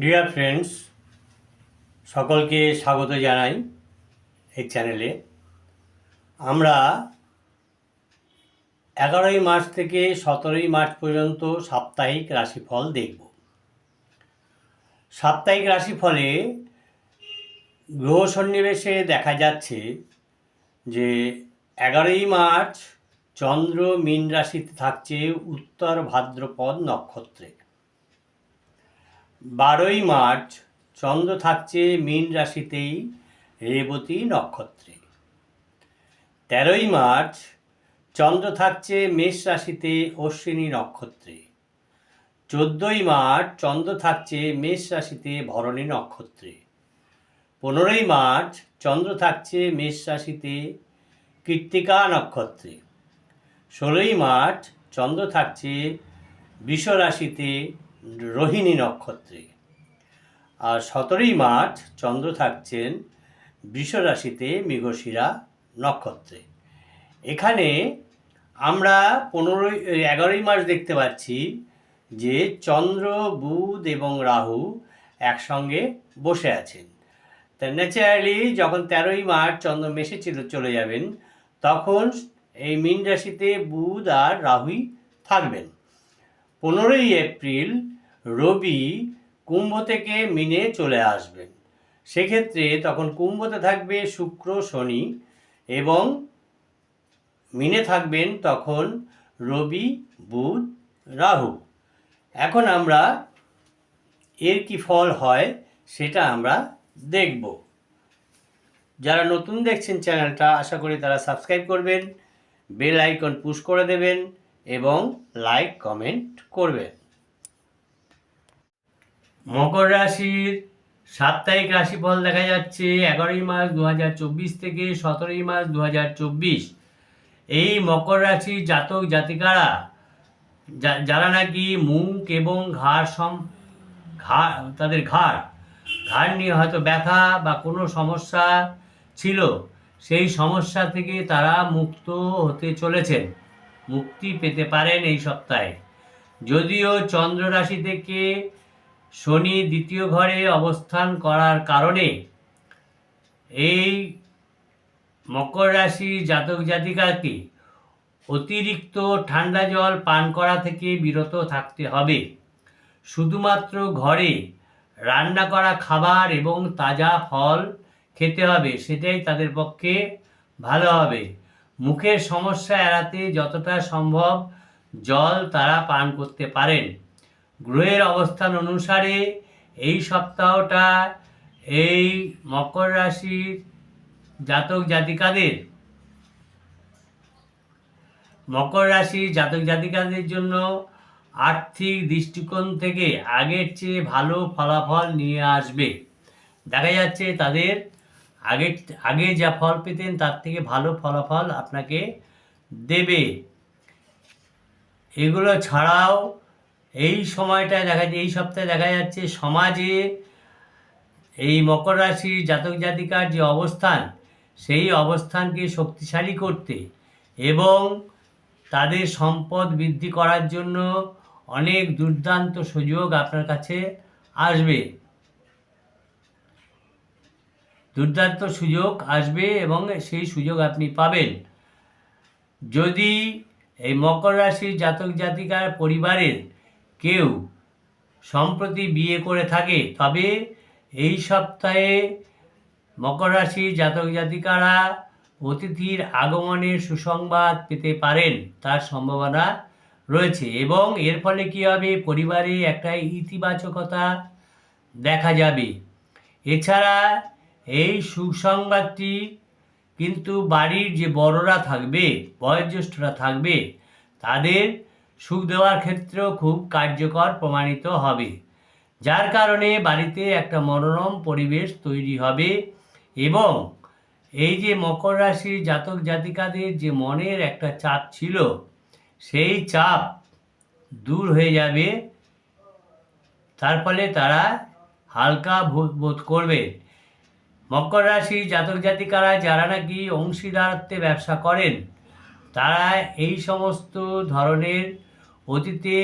Dear friends সকলকে স্বাগত জানাই এই চ্যানেলে আমরা এগারোই মার্চ থেকে সতেরোই মার্চ পর্যন্ত সাপ্তাহিক রাশিফল দেখব। সাপ্তাহিক রাশিফলে গ্রহ সন্নিবেশে দেখা যাচ্ছে যে এগারোই মার্চ চন্দ্র মীন রাশিতে থাকছে উত্তর ভাদ্রপদ নক্ষত্রে। বারোই মার্চ, চন্দ্র থাকছে মীন রাশিতেই, রেবতী নক্ষত্রে। তেরোই মার্চ, চন্দ্র থাকছে মেষ রাশিতে, অশ্বিনী নক্ষত্রে। চোদ্দোই মার্চ, চন্দ্র থাকছে মেষ রাশিতে, ভরণী নক্ষত্রে। পনেরোই মার্চ, চন্দ্র থাকছে মেষ রাশিতে, কৃত্তিকা নক্ষত্রে। ষোলোই মার্চ, চন্দ্র থাকছে বৃষ রাশিতে রোহিণী নক্ষত্রে। আর সতেরোই মার্চ চন্দ্র থাকছেন বৃষ রাশিতে মৃগশিরা নক্ষত্রে। এখানে আমরা পনেরোই, এগারোই মার্চ দেখতে পাচ্ছি যে চন্দ্র, বুধ এবং রাহু একসঙ্গে বসে আছেন। তা ন্যাচারালি যখন তেরোই মার্চ চন্দ্র মেসে ছিল চলে যাবেন, তখন এই মীন রাশিতে বুধ আর রাহুই থাকবেন। পনেরোই এপ্রিল রবি কুম্ভ থেকে মিনে চলে আসবেন। সেক্ষেত্রে তখন কুম্ভতে থাকবে শুক্র, শনি এবং মিনে থাকবেন তখন রবি, বুধ, রাহু। এখন আমরা এর কি ফল হয় সেটা আমরা দেখব। যারা নতুন দেখছেন চ্যানেলটা, আশা করি তারা সাবস্ক্রাইব করবেন, বেল আইকন পুশ করে দেবেন এবং লাইক কমেন্ট করবেন মকর রাশির সাপ্তাহিক রাশিফল দেখা যাচ্ছে এগারোই মার্চ দু হাজার চব্বিশ থেকে সতেরোই মার্চ দু হাজার চব্বিশ। এই মকর রাশির জাতক জাতিকারা যারা নাকি মুখ এবং ঘাড় সম ঘাড় তাদের ঘাড় ঘাড় নিয়ে হয়তো ব্যথা বা কোনো সমস্যা ছিল, সেই সমস্যা থেকে তারা মুক্ত হতে চলেছেন। মুক্তি পেতে পারেন এই সপ্তাহে। যদিও চন্দ্র রাশি থেকে শনি দ্বিতীয় ঘরে অবস্থান করার কারণে এই মকর রাশি জাতক জাতিকাকে অতিরিক্ত ঠান্ডা জল পান করা থেকে বিরত থাকতে হবে। শুধুমাত্র ঘরে রান্না করা খাবার এবং তাজা ফল খেতে হবে, সেটাই তাদের পক্ষে ভালো হবে। মুখের সমস্যা এড়াতে যতটা সম্ভব জল তারা পান করতে পারেন। গ্রহের অবস্থান অনুসারে এই সপ্তাহটা এই মকর রাশির জাতক জাতিকাদের। মকর রাশির জাতক জাতিকাদের জন্য আর্থিক দৃষ্টিকোণ থেকে আগের চেয়ে ভালো ফলাফল নিয়ে আসবে। দেখা যাচ্ছে তাদের আগের আগে যা ফল পেতেন তার থেকে ভালো ফলাফল আপনাকে দেবে। এগুলো ছাড়াও এই সময়টায় দেখা যায়, এই সপ্তাহে দেখা যাচ্ছে সমাজে এই মকর রাশির জাতক জাতিকার যে অবস্থান, সেই অবস্থানকে শক্তিশালী করতে এবং তাদের সম্পদ বৃদ্ধি করার জন্য অনেক দুর্দান্ত সুযোগ আপনার কাছে আসবে। দুর্দান্ত সুযোগ আসবে এবং সেই সুযোগ আপনি পাবেন। যদি এই মকর রাশির জাতক জাতিকার পরিবারের কেউ সম্প্রতি বিয়ে করে থাকে, তবে এই সপ্তাহে মকর রাশির জাতক জাতিকারা অতিথির আগমনের সুসংবাদ পেতে পারেন, তার সম্ভাবনা রয়েছে এবং এর ফলে কী হবে? পরিবারে একটা ইতিবাচকতা দেখা যাবে। এছাড়া এই সুসংবাদটি কিন্তু বাড়ির যে বড়রা থাকবে, বয়োজ্যেষ্ঠরা থাকবে, তাদের সুখ দেওয়ার ক্ষেত্রেও খুব কার্যকর প্রমাণিত হবে। যার কারণে বাড়িতে একটা মনোরম পরিবেশ তৈরি হবে এবং এই যে মকর রাশির জাতক জাতিকাদের যে মনের একটা চাপ ছিল, সেই চাপ দূর হয়ে যাবে। তার ফলে তারা হালকা বোধ করবে। মকর রাশি জাতক জাতিকারা যারা নাকি অংশীদারত্বে ব্যবসা করেন, তারা এই সমস্ত ধরনের অতীতে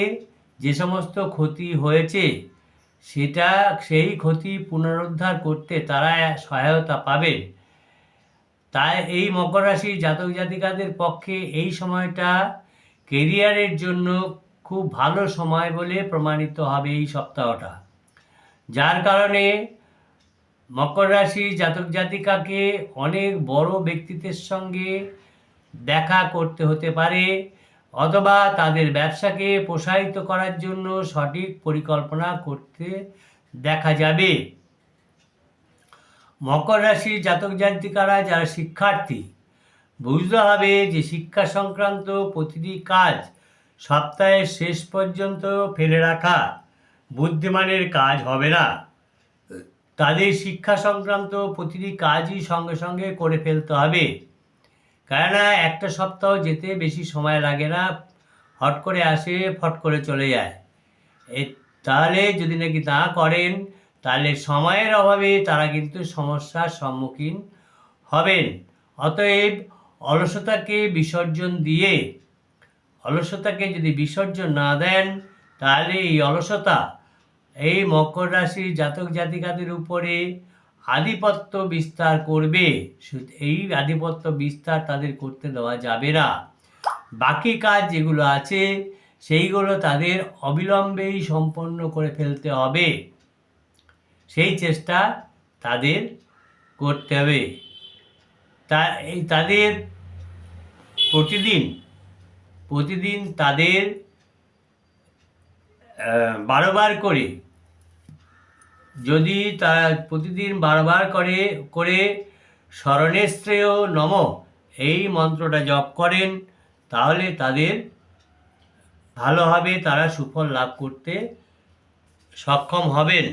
যে সমস্ত ক্ষতি হয়েছে, সেটা সেই ক্ষতি পুনরুদ্ধার করতে তারা সহায়তা পাবেন। তাই এই মকর রাশির জাতক জাতিকাদের পক্ষে এই সময়টা কেরিয়ারের জন্য খুব ভালো সময় বলে প্রমাণিত হবে এই সপ্তাহটা। যার কারণে মকর রাশির জাতক জাতিকাকে অনেক বড় ব্যক্তিত্বের সঙ্গে দেখা করতে হতে পারে, অথবা তাদের ব্যবসাকে প্রসারিত করার জন্য সঠিক পরিকল্পনা করতে দেখা যাবে। মকর রাশির জাতক জাতিকারা যারা শিক্ষার্থী, বুঝতে হবে যে শিক্ষা সংক্রান্ত প্রতিটি কাজ সপ্তাহের শেষ পর্যন্ত ফেলে রাখা বুদ্ধিমানের কাজ হবে না। তাদের শিক্ষা সংক্রান্ত প্রতিটি কাজই সঙ্গে সঙ্গে করে ফেলতে হবে। কেননা একটা সপ্তাহ যেতে বেশি সময় লাগে না, হট করে আসে, ফট করে চলে যায়। এ, তাহলে যদি নাকি তা করেন, তাহলে সময়ের অভাবে তারা কিন্তু সমস্যার সম্মুখীন হবেন। অতএব অলসতাকে বিসর্জন দিয়ে, অলসতাকে যদি বিসর্জন না দেন, তাহলে এই অলসতা এই মকর রাশির জাতক জাতিকাদের উপরে আধিপত্য বিস্তার করবে। এই আধিপত্য বিস্তার তাদের করতে দেওয়া যাবে না। বাকি কাজ যেগুলো আছে, সেইগুলো তাদের অবিলম্বেই সম্পন্ন করে ফেলতে হবে। সেই চেষ্টা তাদের করতে হবে। তা, এই তাদের প্রতিদিন প্রতিদিন তাদের বারবার করে যদি তা প্রতিদিন বারবার করে করে স্মরণেশ্রেয় নম, এই মন্ত্রটা জপ করেন, তাহলে তাদের ভালোভাবে তারা সুফল লাভ করতে সক্ষম হবেন।